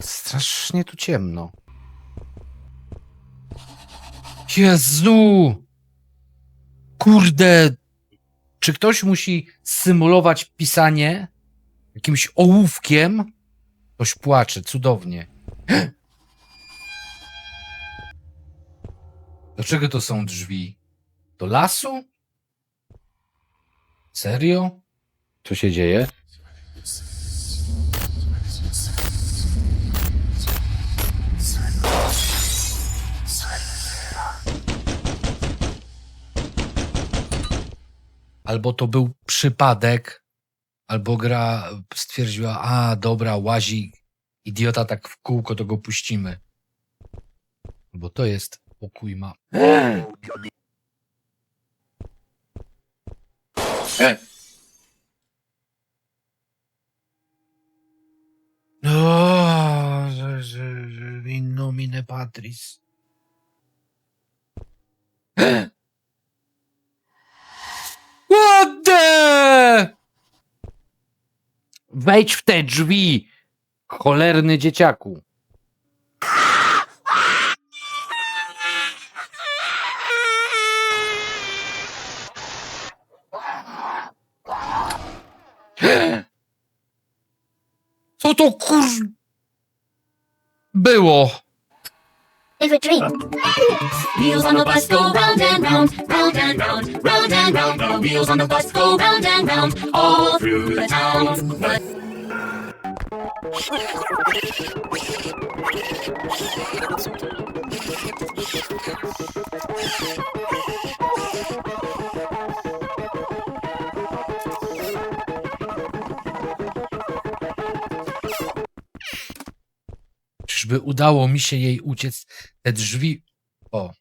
Strasznie tu ciemno. Jezu! Kurde! Czy ktoś musi symulować pisanie jakimś ołówkiem? Ktoś płacze, cudownie. Dlaczego to są drzwi? Do lasu? Serio? Co się dzieje? Albo to był przypadek, albo gra stwierdziła, a dobra, łazi idiota tak w kółko, to go puścimy. Bo to jest pokój ma. O, że- że- że- in nomine patris. Wejdź w te drzwi, cholerny dzieciaku. Co to kur... było? A dream. Wheels on the bus go round and round, round and round, round and round. The wheels on the bus go round and round, all through the town. But Czyżby udało mi się jej uciec? Te drzwi. O.